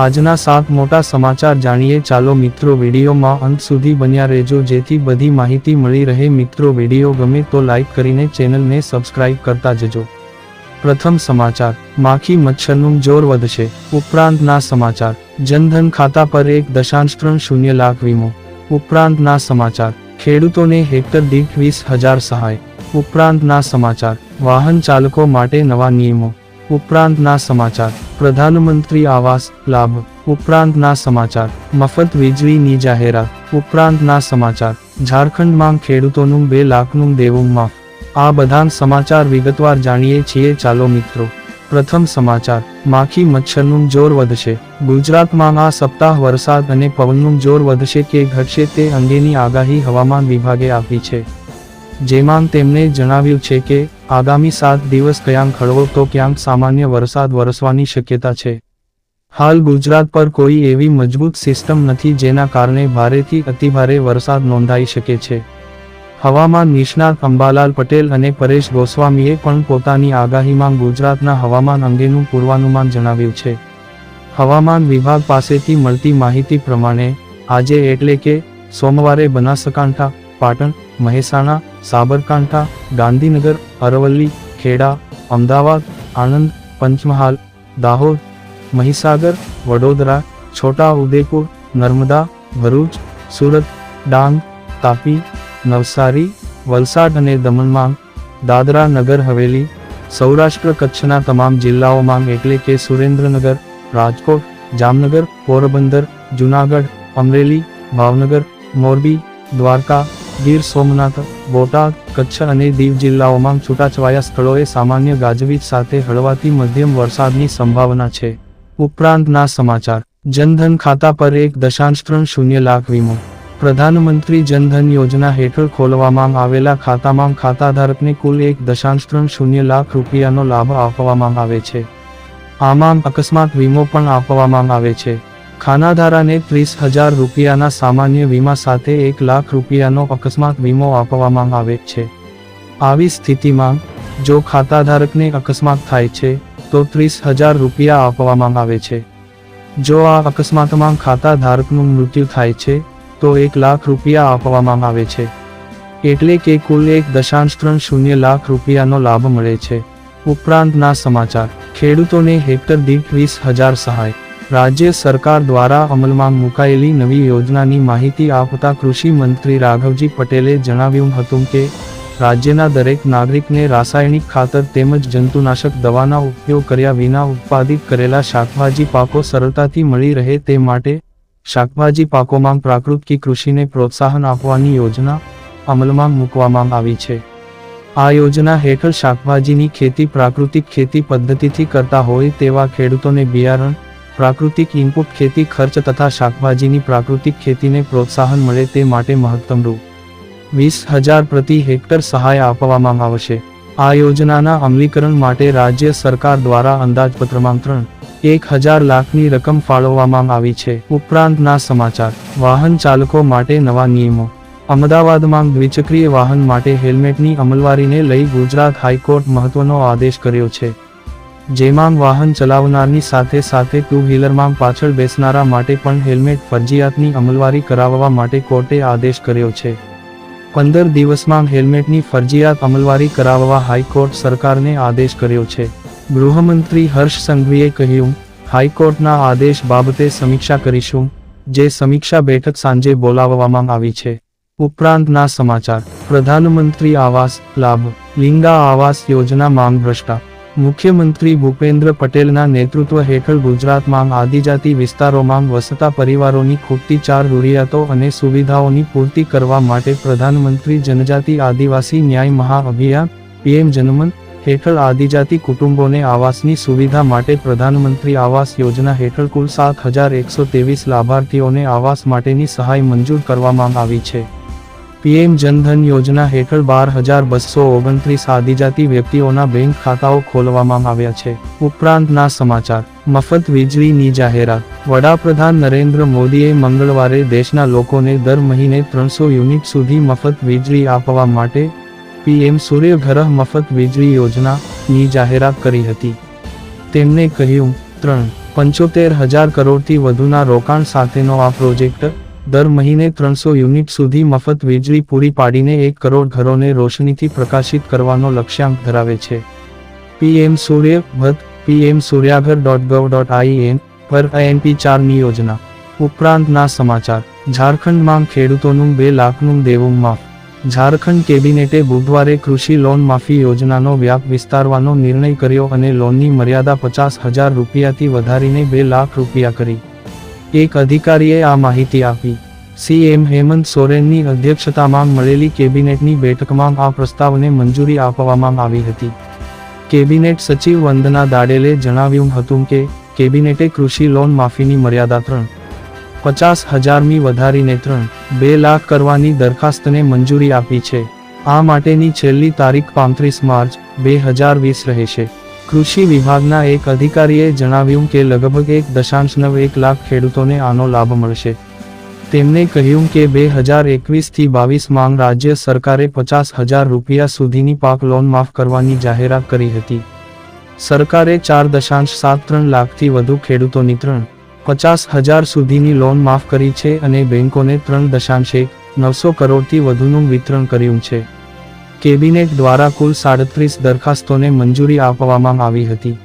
આજના સાત મોટા સમાચાર જાણીએ. ચાલો મિત્રો, વિડીયોમાં અંત સુધી બન્યા રહેજો. જેથી બધી માહિતી મળી રહે. મિત્રો, વીડિયો ગમે તો લાઈક કરીને ચેનલને સબસ્ક્રાઇબ કરતા જજો. પ્રથમ સમાચાર, માખી મચ્છરનું જોર વધશે. ઉપરાંતના સમાચાર, જનધન ખાતા પર એક દશાંશ ત્રણ શૂન્ય લાખ વીમો. ઉપરાંતના સમાચાર, ખેડૂતોને હેક્ટર દીઠ વીસ હજાર સહાય. ઉપરાંતના સમાચાર, વાહન ચાલકો માટે નવા નિયમો. ઉપરાંતના સમાચાર. પ્રધાનમંત્રી આવાસ લાભ. ઉપરાંતના સમાચાર. મફત વીજળીની જાહેરાત. ઉપરાંતના સમાચાર. ઝારખંડમાં ખેડૂતોનું બે લાખનું દેવું માફ. આ બધા સમાચાર વિગતવાર જાણીએ છીએ. ચાલો મિત્રો. પ્રથમ સમાચાર. માખી મચ્છરનું જોર વધશે. ગુજરાતમાં આ સપ્તાહ વરસાદ અને પવનનું જોર વધશે કે ઘટશે તે અંગેની આગાહી હવામાન વિભાગે આપી છે. જેમાં તેમણે જણાવ્યું છે કે, આગામી સાત દિવસ ક્યાંક હળવો તો ક્યાંક સામાન્ય વરસાદ વરસવાની શક્યતા છે. હાલ ગુજરાત પર કોઈ એવી મજબૂત સિસ્ટમ નથી જેના કારણે ભારેથી અતિભારે વરસાદ નોંધાઈ શકે છે. હવામાન નિષ્ણાત અંબાલાલ પટેલ અને પરેશ ગોસ્વામીએ પણ પોતાની આગાહીમાં ગુજરાતના હવામાન અંગેનું પૂર્વાનુમાન જણાવ્યું છે. હવામાન વિભાગ પાસેથી મળતી માહિતી પ્રમાણે, આજે એટલે કે, સોમવારે બનાસકાંઠા, પાટણ મહેસાણા, સાબરકાંઠા, ગાંધીનગર, અરવલ્લી, ખેડા, અમદાવાદ, આણંદ, પંચમહાલ, દાહોદ, મહીસાગર, વડોદરા છોટા ઉદેપુર નર્મદા, ભરૂચ, સુરત, ડાંગ, તાપી, નવસારી, વલસાડ અને દમણમાં, દાદરા નગર હવેલી, સૌરાષ્ટ્ર કચ્છના તમામ જિલ્લાઓમાં એટલે કે સુરેન્દ્રનગર, રાજકોટ, જામનગર, પોરબંદર, જુનાગઢ, અમરેલી, ભાવનગર, મોરબી, દ્વારકા ગીર સોમનાથ, બોટાદ, કચ્છ અને દીવ જિલ્લાઓમાં છૂટાછવાયા સ્થળોએ સામાન્ય ગાજવીજ સાથે હળવાથી મધ્યમ વરસાદની સંભાવના છે. ઉપરાંતના સમાચાર. જનધન ખાતા પર એક દશાંશ ત્રણ શૂન્ય લાખ વીમો. પ્રધાનમંત્રી જનધન યોજના હેઠળ ખોલવામાં આવેલા ખાતામાં ખાતાધારકને કુલ એક દશાંશ ત્રણ શૂન્ય લાખ રૂપિયાનો લાભ આપવામાં આવે છે. આમાં અકસ્માત વીમો પણ આપવામાં આવે છે. ખાનાધારાને ત્રીસ હજાર રૂપિયાના સામાન્ય વીમા સાથે એક લાખ રૂપિયાનો અકસ્માત વીમો આપવામાં આવે છે. આવી સ્થિતિમાં, જો ખાતાધારકને અકસ્માત થાય છે, તો ત્રીસ હજાર રૂપિયા આપવામાં આવે છે. જો આ અકસ્માતમાં ખાતાધારકનું મૃત્યુ થાય છે, તો એક લાખ રૂપિયા આપવામાં આવે છે. એટલે કે કુલ એક દશાંશ ત્રણ શૂન્ય લાખ રૂપિયાનો લાભ મળે છે. ઉપરાંતના સમાચાર. ખેડૂતોને હેક્ટર દીઠ વીસ હજાર સહાય. રાજ્ય સરકાર દ્વારા અમલમાં મુકાયેલી નવી યોજનાની માહિતી આપતા કૃષિ મંત્રી રાઘવજી પટેલે જણાવ્યું હતું કે, રાજ્યના દરેક નાગરિકને રાસાયણિક ખાતર તેમજ જંતુનાશક દવાના ઉપયોગ કર્યા વિના ઉત્પાદિત કરેલા શાકભાજી પાકો સરળતાથી મળી રહે તે માટે, શાકભાજી પાકોમાં પ્રાકૃતિક કૃષિને પ્રોત્સાહન આપવાની યોજના અમલમાં મૂકવામાં આવી છે. આ યોજના હેઠળ શાકભાજીની ખેતી પ્રાકૃતિક ખેતી પદ્ધતિથી કરતા હોય તેવા ખેડૂતોને બિયારણ પ્રાકૃતિક ઇનપુટ ખેતી ખર્ચ તથા શાકભાજીની પ્રાકૃતિક ખેતીને પ્રોત્સાહન મળે તે માટે મહત્તમ રૂ વીસ હજાર પ્રતિ હેક્ટર સહાય આપવામાં આવશે. આ યોજનાના અમલીકરણ માટે રાજ્ય સરકાર દ્વારા અંદાજપત્રમાં ત્રણ એક હજાર લાખની રકમ ફાળવવામાં આવી છે. ઉપરાંતના સમાચાર, વાહન ચાલકો માટે નવા નિયમો. અમદાવાદમાં દ્વિચક્રીય વાહન માટે હેલ્મેટની અમલવારીને લઈ ગુજરાત હાઈકોર્ટ મહત્વનો આદેશ કર્યો છે. જેમાં વાહન ચલાવનારની સાથે સાથે ટુ વ્હીલરમાં પાછળ બેસનારા માટે પણ હેલ્મેટ ફરજિયાતની અમલવારી કરાવવા માટે કોર્ટે આદેશ કર્યો છે. પંદર દિવસમાં હેલ્મેટની ફરજિયાત અમલવારી કરાવવા હાઈકોર્ટ સરકારને આદેશ કર્યો છે. ગૃહમંત્રી હર્ષ સંઘવીએ કહ્યું, હાઈકોર્ટના આદેશ બાબતે સમીક્ષા કરીશું, જે સમીક્ષા બેઠક સાંજે બોલાવવામાં આવી છે. ઉપરાંતના સમાચાર, પ્રધાનમંત્રી આવાસ લાભ, લિંગા આવાસ યોજના માંગ ભ્રષ્ટા મુખ્યમંત્રી ભૂપેન્દ્ર પટેલના નેતૃત્વ હેઠળ ગુજરાતમાં આદિજાતિ વિસ્તારોમાં વસતા પરિવારોની ખૂટતી ચાર જરૂરિયાતો અને સુવિધાઓની પૂર્તિ કરવા માટે પ્રધાનમંત્રી જનજાતિ આદિવાસી ન્યાય મહાઅભિયાન, પીએમ જનમન હેઠળ આદિજાતિ કુટુંબોને આવાસની સુવિધા માટે પ્રધાનમંત્રી આવાસ યોજના હેઠળ કુલ સાત હજાર એકસો ત્રેવીસ લાભાર્થીઓને આવાસ માટેની સહાય મંજૂર કરવામાં આવી છે. પીએમ જનધન યોજના હેઠળ બાર હજાર બસો ઓગણત્રીસ આદિજાતિ વ્યક્તિઓના બેંક ખાતાઓ ખોલવામાં આવ્યા છે. ઉપરાંતના સમાચાર. મફત વીજળીની જાહેરાત. વડાપ્રધાન નરેન્દ્ર મોદીએ મંગળવારે દેશના લોકોને દર મહિને ત્રણસો યુનિટ સુધી મફત વીજળી આપવા માટે પીએમ સૂર્યઘર મફત વીજળી યોજનાની જાહેરાત કરી હતી. તેમણે કહ્યું, ત્રણ પંચોતેર હજાર કરોડથી વધુના રોકાણ સાથેનો આ પ્રોજેક્ટ દર મહિને ત્રણસો યુનિટ સુધી મફત વીજળી પૂરી પાડીને એક કરોડ ઘરોને રોશનીથી પ્રકાશિત કરવાનો લક્ષ્યાંક ધરાવે છે. PM Surya ભત PM Suryaghar dot gov dot IN પર એનપી ચારની યોજના. ઉપરાંતના સમાચાર. ઝારખંડમાં ખેડૂતોનું બે લાખનું દેવું માફ. ઝારખંડ કેબિનેટે બુધવારે કૃષિ લોન માફી યોજનાનો વ્યાપ વિસ્તારવાનો નિર્ણય કર્યો અને લોનની મર્યાદા પચાસ હજાર રૂપિયાથી વધારીને બે લાખ રૂપિયા કરી. એક અધિકારીએ આ માહિતી આપી. સીએમ હેમંત સોરેનની અધ્યક્ષતામાં મળેલી કેબિનેટની બેઠકમાં આ પ્રસ્તાવને મંજૂરી આપવામાં આવી હતી. કેબિનેટ સચિવ વંદના દાડેલે જણાવ્યું હતું કે, કેબિનેટે કૃષિ લોન માફીની મર્યાદા ત્રણ, પચાસ હજારમી વધારીને ત્રણ, બે લાખ કરવાની દરખાસ્તને મંજૂરી આપી છે. આ માટેની છેલ્લી તારીખ પાંત્રીસ માર્ચ, બે હજાર વીસ રહેશે. કૃષિ વિભાગના એક અધિકારીએ જણાવ્યું કે લગભગ એક દશાંશ નવ એક લાખ ખેડૂતોને આનો લાભ મળશે. તેમણે કહ્યું કે બે હજાર એકવીસથી બાવીસમાં રાજ્ય સરકારે પચાસ હજાર રૂપિયા સુધીની પાક લોન માફ કરવાની જાહેરાત કરી હતી. સરકારે ચાર દશાંશ સાત ત્રણ લાખથી વધુ ખેડૂતોની ત્રણ, પચાસ હજાર સુધીની લોન માફ કરી છે અને બેંકોને ત્રણ દશાંશ એક, નવસો કરોડથી વધુનું વિતરણ કર્યું છે. કેબિનેટ દ્વારા કુલ સાડત્રીસ દરખાસ્તોને મંજૂરી આપવામાં આવી હતી.